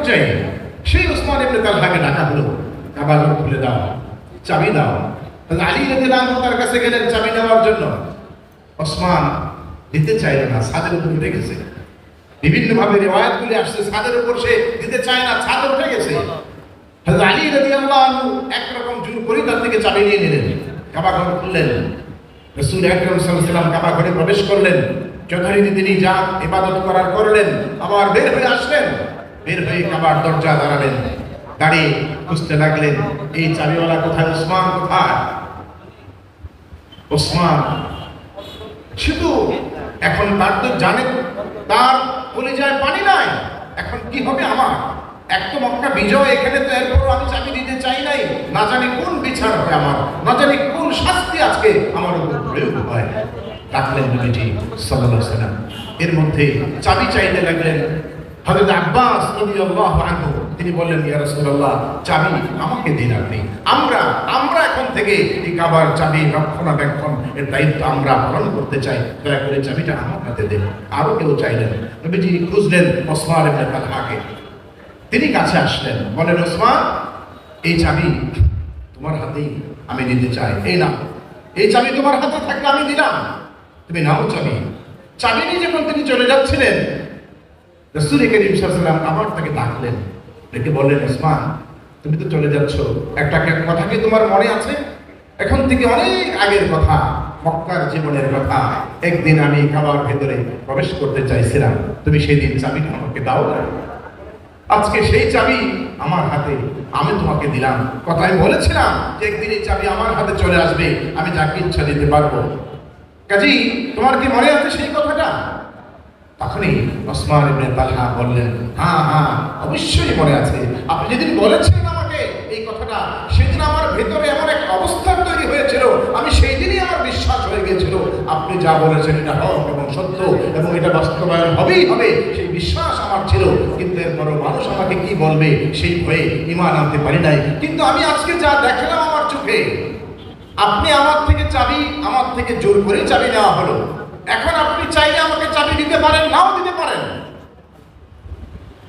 পর্যায়ে সেই ওসমান ইবনে তালহাকে ডাকা হলো। কাবা ঘর খুলে দাও চাবি দাও। তাহলে আলী রাদিয়াল্লাহু আনহু তার কাছে গেলেন চাবি নেওয়ার জন্য। ওসমান দিতে চাইল না, ছাদের উপর উঠে গেছে। বিভিন্ন ভাবে রেওয়ায়াতগুলি আসছে, ছাদের উপর সে দিতে চায় না, ছাদে উঠে গেছে। হযরত আলী রাদিয়াল্লাহু আনহু একরকম জোর করে তার থেকে চাবি নিয়ে নিলেন কাবা ঘর খুললেন। রাসূল ওয়াসাল্লাম কাবা ঘরে প্রবেশ করলেন। যথারীতি তিনি যা ইবাদত করার করলেন, আবার বের হয়ে আসলেন। বের হয়ে কাবার দরজা দাঁড়ালেন। দাঁড়িয়ে খুঁজতে লাগলেন, এই চাবিওয়ালা কোথায় ওসমান? কোথায়? ওসমান শুধু এখন তার তো জানে, তার কলিজায় পানি নাই। এখন কি হবে আমার? এক তো মক্কা বিজয় এখানে তো এরপর আমি চাবি দিতে চাই নাই। না জানি কোন বিচার হবে আমার, না জানি কোন শাস্তি আজকে আমার উপর প্রয়োগ হয়। ডাকলেন নবীজি আলাইহি সাল্লাম এর মধ্যে চাবি চাইতে লাগলেন হযরত আব্বাস রাদিয়াল্লাহু আনহু, তিনি বললেন, ইয়া রাসূলুল্লাহ, চাবি আমাকে দিন আপনি। আমরা আমরা এখন থেকে এই কাবার চাবি রক্ষণাবেক্ষণ এর দায়িত্ব আমরা পালন করতে চাই। দয়া করে চাবিটা আমার হাতে দেন। আরও কেউ চাইলেন? নবীজি খুঁজলেন ওসমান ইবনে তালহাকে। তিনি কাছে আসলেন বলেন ওসমান, এই চাবি তোমার হাতেই আমি নিতে চাই। এই না এই চাবি তোমার হাতে থাকলে আমি দিলাম। তুমি নাও চাবি। চাবি নিয়ে যখন তিনি চলে যাচ্ছিলেন রসুল করিম সাল্লাম আবার তাকে ডাকলেন। ডেকে বললেন, ওসমান, তুমি তো চলে যাচ্ছ। একটা কথা কি তোমার মনে আছে? এখন থেকে অনেক আগের কথা, মক্কার জীবনের কথা। একদিন আমি খাবার ভেতরে প্রবেশ করতে চাইছিলাম। তুমি সেই দিন চাবিটা আমাকে দাও না। আজকে সেই চাবি আমার হাতে, আমি তোমাকে দিলাম। কথা আমি বলেছিলাম যে একদিন এই চাবি আমার হাতে চলে আসবে, আমি যাকে ইচ্ছা দিতে পারব। কাজী তোমার কি মনে আছে সেই কথাটা? তখনই ওসমান ইবনে তালহা বললেন হ্যাঁ হ্যাঁ অবশ্যই মনে আছে। আপনি যেদিন বলেছিলেন আমাকে এই কথাটা, সেদিন আমার ভেতরে এমন এক অবস্থা তৈরি হয়েছিল। আমি সেই দিনই আমার বিশ্বাস হয়ে গেছিল আপনি যা বলেছেন এটা হক এবং সত্য এবং এটা বাস্তবায়ন হবেই হবে, সেই বিশ্বাস আমার ছিল। কিন্তু এরপরও মানুষ আমাকে কি বলবে সেই ভয়ে ইমান আনতে পারি নাই। কিন্তু আমি আজকে যা দেখলাম আমার চোখে, আপনি আমার থেকে চাবি, আমার থেকে জোর করে চাবি নেওয়া হলো। এখন আপনি চাইলে আমাকে চাবি দিতে পারেন, নাও দিতে পারেন।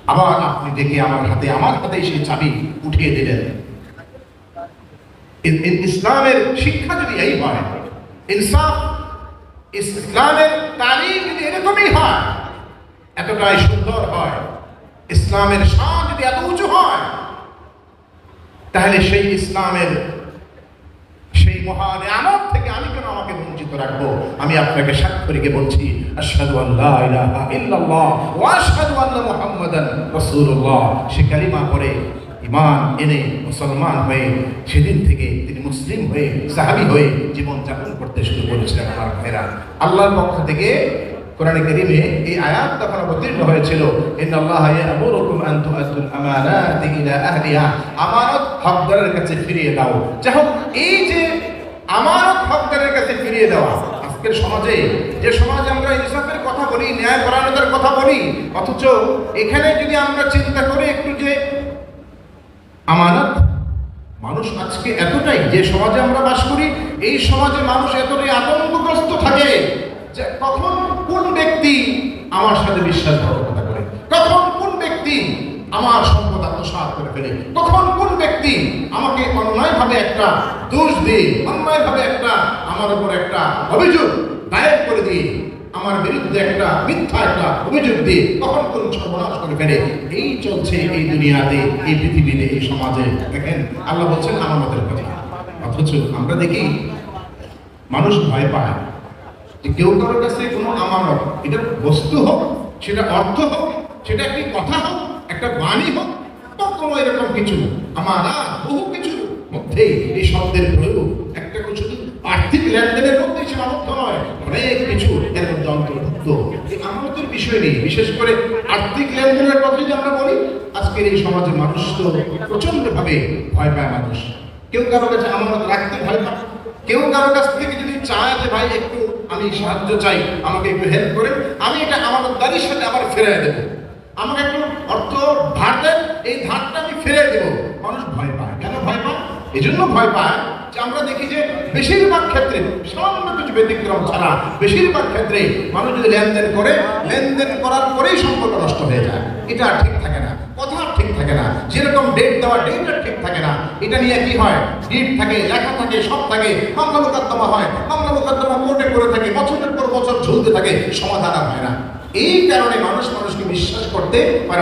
আবার আপনি দেখে আমার হাতে আমার হাতে সেই চাবি উঠিয়ে দিলেন। ইস- ইস- ইসলামের শিক্ষা যদি এই হয়, ইনসাফ ইসলামের তালিম যদি এরকমই হয়, এতটাই সুন্দর হয়, ইসলামের শান যদি এত উঁচু হয়, তাহলে সেই ইসলামের সেই মহান আমত থেকে আমি কেন আমাকে বঞ্চিত রাখব। আমি আপনাকে সাক্ষরীকে বলছি, আশহাদু আল্লাহ ইলাহা ইল্লাল্লাহ ওয়া আশহাদু আন্না মুহাম্মাদান রাসূলুল্লাহ। ইমান এনে মুসলমান হয়ে সেদিন থেকে তিনি মুসলিম হয়ে সাহাবী হয়ে জীবন যাপন করতে শুরু করেছিলেন আমার ভাইরা। আল্লাহর পক্ষ থেকে কোরআনে কারীমে এই আয়াত তখন অবতীর্ণ হয়েছিল ইন্নাল্লাহা ইয়ামুরুকুম আন তুআদ্দুল আমানাতি ইলা আমানত হকদারের কাছে ফিরিয়ে দাও। যাই হোক, এই যে আমানত হকদারের কাছে ফিরিয়ে দেওয়া। আজকের সমাজে, যে সমাজে আমরা ইনসাফের কথা বলি, ন্যায় পরায়ণতার কথা বলি, অথচ এখানে যদি আমরা চিন্তা করি একটু যে আমানত, মানুষ আজকে এতটাই, যে সমাজে আমরা বাস করি, এই সমাজে মানুষ এতটাই আতঙ্কগ্রস্ত থাকে যে কখন কোন ব্যক্তি আমার সাথে বিশ্বাসঘাতকতা করে, কখন কোন ব্যক্তি আমার আত্মসাৎ করে ফেলে। কখন কোন ব্যক্তি আমাকে অন্যায়ভাবে একটা দোষ দিয়ে, অন্যায়ভাবে একটা আমার উপর একটা অভিযোগ দায়ের করে দিয়ে, আমার বিরুদ্ধে একটা মিথ্যা একটা অভিযোগ দিয়ে, তখন কোন সর্বনাশ করে ফেলে? এই চলছে এই দুনিয়াতে, এই পৃথিবীতে, এই সমাজে। দেখেন, আল্লাহ বলছেন আমাদের কথা। অথচ আমরা দেখি, মানুষ ভয় পায়। যে কেউ কারোর কাছে কোনো আমানত, এটা বস্তু হোক, সেটা অর্থ হোক, সেটা একটি কথা হোক, একটা বাণী হোক কোনো এরকম কিছু আমারা বহু কিছুর মধ্যে এই শব্দের প্রয়োগ একটা শুধু আর্থিক লেনদেনের মধ্যে সীমাবদ্ধ নয় অনেক কিছু এর মধ্যে অন্তর্ভুক্ত। বিষয় নেই বিশেষ করে আর্থিক লেনদেনের কথা আমরা বলি, আজকের এই মানুষ তো প্রচণ্ড ভাবে ভয় পায় মানুষ। কেউ কারও কাছে আমানত রাখতে ভয় পায়। কেউ কারও কাছ থেকে যদি চায় যে, ভাই, একটু আমি সাহায্য চাই, আমাকে একটু হেল্প করে আমি এটা আমার দাঁড়ির সাথে আবার ফেরাই দেবো। আমাকে একটু অর্থ ধার ফিরে দেবো। মানুষ ভয় পায়। কেন ভয় পায়? এই জন্য ভয় পায় যে আমরা দেখি যে বেশিরভাগ ক্ষেত্রে সামান্য কিছু ব্যতিক্রম ছাড়া বেশিরভাগ ক্ষেত্রে মানুষ যদি লেনদেন করে, লেনদেন করার পরেই সম্পর্ক নষ্ট হয়ে যায়। এটা ঠিক থাকে না। কথা ঠিক থাকে না। যেরকম ডেট দেওয়া ডেটটা ঠিক থাকে না। এটা নিয়ে কি হয়? ডিট থাকে, লেখা থাকে, সব থাকে। মামলা মোকদ্দমা হয়। মামলা মোকদ্দমা কোর্টে করে থাকে। বছরের পর বছর ঝুলতে থাকে। সমাধান হয় না। এই কারণে মানুষ মানুষকে বিশ্বাস করতে পারে